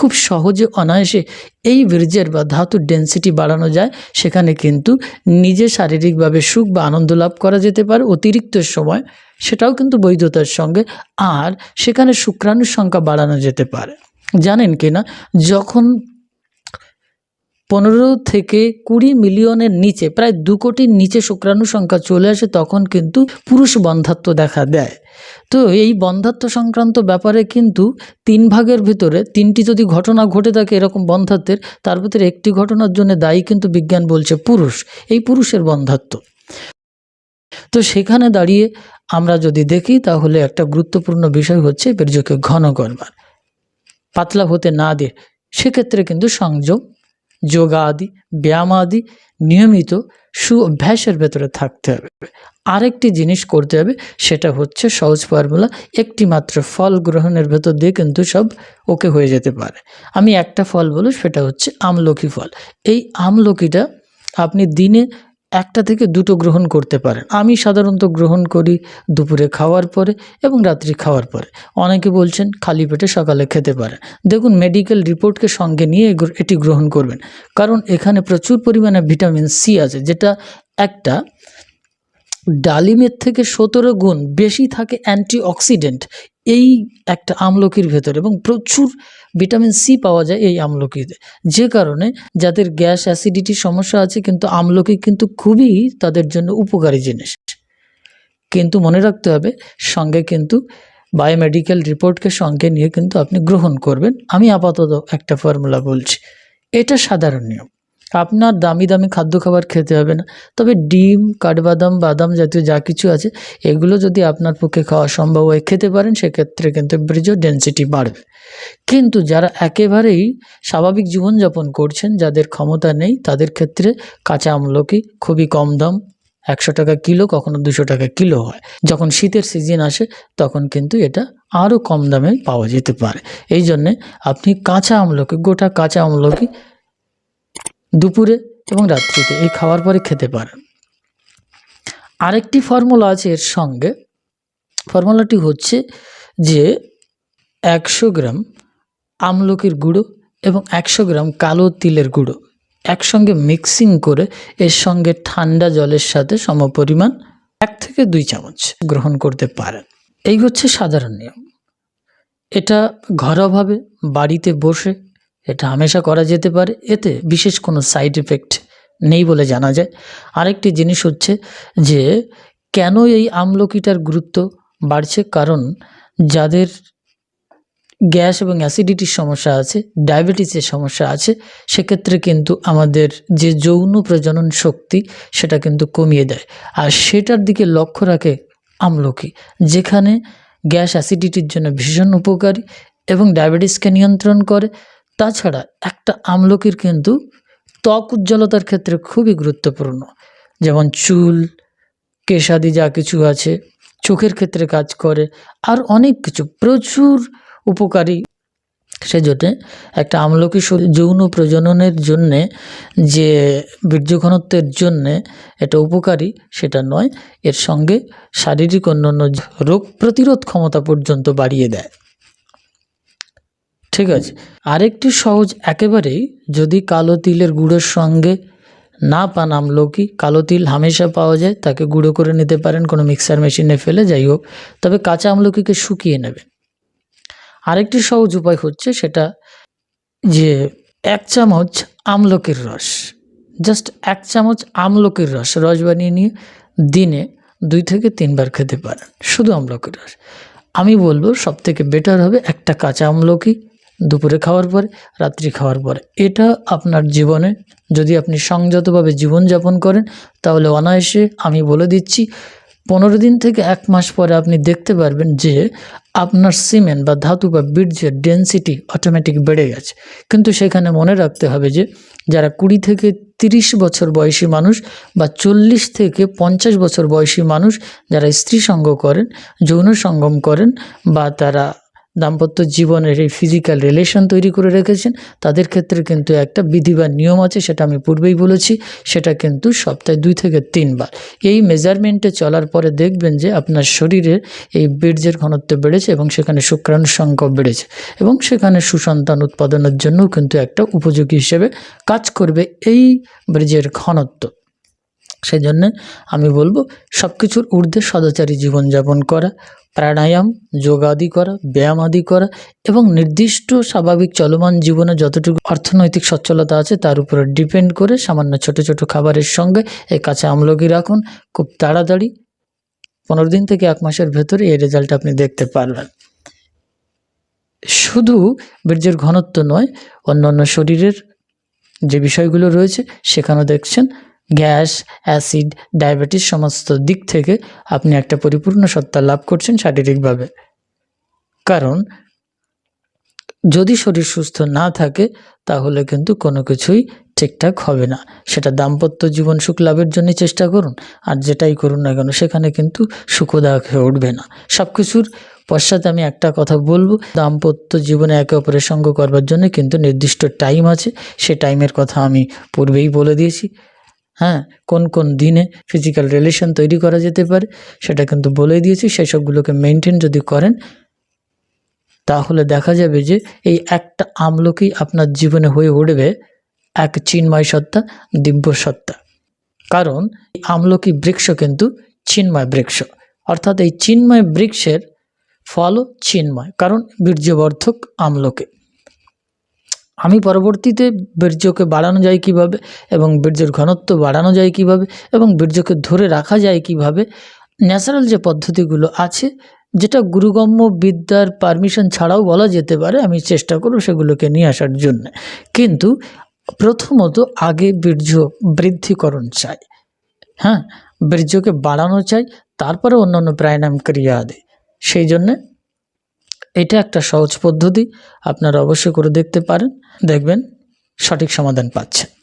খুব সহজে অনায়াসে এই বীর্যের বা ধাতুর ডেন্সিটি বাড়ানো যায়। সেখানে কিন্তু নিজে শারীরিকভাবে সুখ বা আনন্দ লাভ করা যেতে পারে অতিরিক্ত সময়, সেটাও কিন্তু বৈধতার সঙ্গে। আর সেখানে শুক্রাণুর সংখ্যা বাড়ানো যেতে পারে। জানেন কি না যখন পনেরো থেকে কুড়ি মিলিয়নের নিচে, প্রায় দু কোটির নিচে শুক্রাণু সংখ্যা চলে আসে, তখন কিন্তু পুরুষ বন্ধাত্ব দেখা দেয়। তো এই বন্ধাত্ব সংক্রান্ত ব্যাপারে কিন্তু তিন ভাগের ভিতরে, তিনটি যদি ঘটনা ঘটে থাকে এরকম বন্ধাত্বের তার ভিতরে একটি ঘটনার জন্য দায়ী কিন্তু বিজ্ঞান বলছে পুরুষ, এই পুরুষের বন্ধাত্ব তো সেখানে দাঁড়িয়ে আমরা যদি দেখি, তাহলে একটা গুরুত্বপূর্ণ বিষয় হচ্ছে বীর্যকে ঘন করবার। পাতলা হতে না দিয়ে, সেক্ষেত্রে কিন্তু সংযম যোগা আদি ব্যায়াম আদি নিয়মিত সু অভ্যাসের ভেতরে থাকতে হবে। আরেকটি জিনিস করতে হবে, সেটা হচ্ছে সহজ ফর্মুলা একটি মাত্র ফল গ্রহণের ভেতর দিয়ে কিন্তু সব ওকে হয়ে যেতে পারে। আমি একটা ফল বলো সেটা হচ্ছে আমলকি ফল। এই আমলকিটা আপনি দিনে একটা থেকে দুটো গ্রহণ করতে পারেন। আমি সাধারণত গ্রহণ করি দুপুরে খাওয়ার পরে এবং রাত্রি খাওয়ার পরে। অনেকে বলছেন খালি পেটে সকালে খেতে পারেন দেখুন মেডিকেল রিপোর্টকে সঙ্গে নিয়ে এটি গ্রহণ করবেন। কারণ এখানে প্রচুর পরিমাণে ভিটামিন সি আছে, যেটা একটা ডালিমের থেকে সতেরো গুণ বেশি থাকে অ্যান্টিঅক্সিডেন্ট এই একটা আমলকির ভেতর এবং প্রচুর ভিটামিন সি পাওয়া যায় এই আমলকিতে। যে কারণে যাদের গ্যাস অ্যাসিডিটির সমস্যা আছে কিন্তু আমলকি কিন্তু খুবই তাদের জন্য উপকারী জিনিস। কিন্তু মনে রাখতে হবে, সঙ্গে কিন্তু বায়োমেডিক্যাল রিপোর্টকে সঙ্গে নিয়ে কিন্তু আপনি গ্রহণ করবেন। আমি আপাতত একটা ফর্মুলা বলছি, এটা সাধারণ নিয়ম। আপনার দামি দামি খাদ্য খাবার খেতে হবে না। তবে ডিম, কাঠবাদাম, বাদাম জাতীয় যা কিছু আছে, এগুলো যদি আপনার পক্ষে খাওয়া সম্ভব হয়, খেতে পারেন, সেক্ষেত্রে কিন্তু ব্রিজ ডেন্সিটি বাড়বে। কিন্তু যারা একেবারেই স্বাভাবিক জীবনযাপন করছেন, যাদের ক্ষমতা নেই, তাদের ক্ষেত্রে কাঁচা আমলকি খুবই কম দাম। একশো টাকা কিলো, কখনো দুশো টাকা কিলো হয়। যখন শীতের সিজন আসে, তখন কিন্তু এটা আরও কম দামে পাওয়া যেতে পারে। এই জন্যে আপনি কাঁচা আমলকি, গোটা কাঁচা আমলকি দুপুরে এবং রাত্রিতে এই খাওয়ার পরে খেতে পারেন। আরেকটি ফর্মুলা আছে এর সঙ্গে। ফর্মুলাটি হচ্ছে যে একশো গ্রাম আমলকির গুঁড়ো এবং একশো গ্রাম কালো তিলের গুঁড়ো একসঙ্গে মিক্সিং করে এর সঙ্গে ঠান্ডা জলের সাথে সমপরিমাণ এক থেকে দুই চামচ গ্রহণ করতে পারেন। এই হচ্ছে সাধারণ নিয়ম। এটা ঘরোয়াভাবে বাড়িতে বসে এটা হামেশা করা যেতে পারে। এতে বিশেষ কোনো সাইড এফেক্ট নেই বলে জানা যায়। আরেকটি জিনিস হচ্ছে যে, কেন এই আমলকিটার গুরুত্ব বাড়ছে? কারণ যাদের গ্যাস এবং অ্যাসিডিটির সমস্যা আছে ডায়াবেটিসের সমস্যা আছে, সেক্ষেত্রে কিন্তু আমাদের যে যৌন প্রজনন শক্তি, সেটা কিন্তু কমিয়ে দেয়। আর সেটার দিকে লক্ষ্য রাখে আমলকি, যেখানে গ্যাস অ্যাসিডিটির জন্য ভীষণ উপকারী এবং ডায়াবেটিসকে নিয়ন্ত্রণ করে। তাছাড়া একটা আমলকির কিন্তু ত্বক উজ্জ্বলতার ক্ষেত্রে খুবই গুরুত্বপূর্ণ। যেমন চুল, কেশাদি যা কিছু আছে, চোখের ক্ষেত্রে কাজ করে, আর অনেক কিছু। প্রচুর উপকারী সেজন্য একটা আমলকি যৌন প্রজননের জন্যে যে বীর্য ঘনত্বের জন্যে এটা উপকারী, সেটা নয়। এর সঙ্গে শারীরিক অন্যান্য রোগ প্রতিরোধ ক্ষমতা পর্যন্ত বাড়িয়ে দেয়। ঠিক আছে। আরেকটি সহজ একেবারেই যদি কালো তিলের গুঁড়োর সঙ্গে না পান আমলকি, কালো তিল হামেশা পাওয়া যায়, তাকে গুঁড়ো করে নিতে পারেন, কোনো মিক্সার মেশিনে ফেলে, যাই হোক। তবে কাঁচা আমলকিকে শুকিয়ে নেবেন। আরেকটি সহজ উপায় হচ্ছে সেটা যে এক চামচ আমলকির রস, জাস্ট এক চামচ আমলকির রস রস বানিয়ে নিয়ে দিনে দুই থেকে তিনবার খেতে পারেন, শুধু আমলকির রস। আমি বলব সব থেকে বেটার হবে একটা কাঁচা আমলকি দুপুরে খাওয়ার পরে, রাত্রি খাওয়ার পরে। এটা আপনার জীবনে যদি আপনি সংযতভাবে জীবনযাপন করেন, তাহলে অনায়াসে আমি বলে দিচ্ছি, পনেরো দিন থেকে এক মাস পরে আপনি দেখতে পারবেন যে আপনার সিমেন্ট বা ধাতু বা বীর্যের ডেন্সিটি অটোমেটিক বেড়ে গেছে। কিন্তু সেখানে মনে রাখতে হবে যে, যারা কুড়ি থেকে তিরিশ বছর বয়সী মানুষ বা চল্লিশ থেকে পঞ্চাশ বছর বয়সী মানুষ, যারা স্ত্রী সঙ্গ করেন, যৌন সঙ্গম করেন বা তারা দাম্পত্য জীবনের এই ফিজিক্যাল রিলেশন তৈরি করে রেখেছেন। তাদের ক্ষেত্রে কিন্তু একটা বিধি বা নিয়ম আছে, সেটা আমি পূর্বেই বলেছি, সেটা কিন্তু সপ্তাহে দুই থেকে তিনবার। এই মেজারমেন্টে চলার পরে দেখবেন যে আপনার শরীরের এই বীর্যের ঘনত্ব বেড়েছে এবং সেখানে শুক্রাণুর সংখ্যা বেড়েছে এবং সেখানে সুসন্তান উৎপাদনের জন্যও কিন্তু একটা উপযোগী হিসেবে কাজ করবে এই বীর্যের ঘনত্ব। সেই জন্যে আমি বলব সব কিছুর ঊর্ধ্বে সদাচারী জীবনযাপন করা, প্রাণায়াম, যোগ আদি করা, ব্যায়াম আদি করা এবং নির্দিষ্ট স্বাভাবিক চলমান জীবনে যতটুকু অর্থনৈতিক সচ্ছলতা আছে তার উপরে ডিপেন্ড করে সামান্য ছোট ছোট খাবারের সঙ্গে এই কাঁচা আমলকি রাখুন, খুব তাড়াতাড়ি পনেরো দিন থেকে এক মাসের ভেতরে এই রেজাল্ট আপনি দেখতে পারবেন। শুধু বীর্যের ঘনত্ব নয়, অন্যান্য শরীরের যে বিষয়গুলো রয়েছে সেখানেও দেখছেন গ্যাস, অ্যাসিড, ডায়াবেটিস সমস্ত দিক থেকে আপনি একটা পরিপূর্ণ সত্তা লাভ করছেন শারীরিকভাবে। কারণ, যদি শরীর সুস্থ না থাকে, তাহলে কিন্তু কোনো কিছুই ঠিকঠাক হবে না। সেটা দাম্পত্য জীবন সুখ লাভের জন্য চেষ্টা করুন, আর যেটাই করুন না কেন, সেখানে কিন্তু সুখদায়ক হয়ে উঠবে না। সব কিছুর পশ্চাতে আমি একটা কথা বলব, দাম্পত্য জীবনে একে অপরের সঙ্গ করবার জন্য কিন্তু নির্দিষ্ট টাইম আছে। সে টাইমের কথা আমি পূর্বেই বলে দিয়েছি। হ্যাঁ কোন কোন দিনে ফিজিক্যাল রিলেশন তৈরি করা যেতে পারে, সেটা কিন্তু বলে দিয়েছি। সেসবগুলোকে মেনটেন যদি করেন, তাহলে দেখা যাবে যে এই একটা আমলকি আপনার জীবনে হয়ে উঠবে, এক চিন্ময় সত্তা, দিব্য সত্তা। কারণ আমলকি বৃক্ষ কিন্তু চিন্ময় বৃক্ষ। অর্থাৎ এই চিন্ময় বৃক্ষের ফলও চিন্ময়, কারণ বীর্যবর্ধক আমলকি। আমি পরবর্তীতে বীর্যকে বাড়ানো যায় কীভাবে এবং বীর্যের ঘনত্ব বাড়ানো যায় কীভাবে এবং বীর্যকে ধরে রাখা যায় কীভাবে ন্যাচারাল যে পদ্ধতিগুলো আছে, যেটা গুরুগম্য বিদ্যার পারমিশন ছাড়াও বলা যেতে পারে, আমি চেষ্টা করব সেগুলোকে নিয়ে আসার জন্য। কিন্তু প্রথমত আগে বীর্য বৃদ্ধিকরণ চাই। হ্যাঁ বীর্যকে বাড়ানো চাই, তারপরে অন্যান্য প্রাণায়াম ক্রিয়া আদি সেই জন্যে এটা একটা সহজ পদ্ধতি আপনারা অবশ্যই করে দেখতে পারেন। দেখবেন সঠিক সমাধান পাচ্ছেন।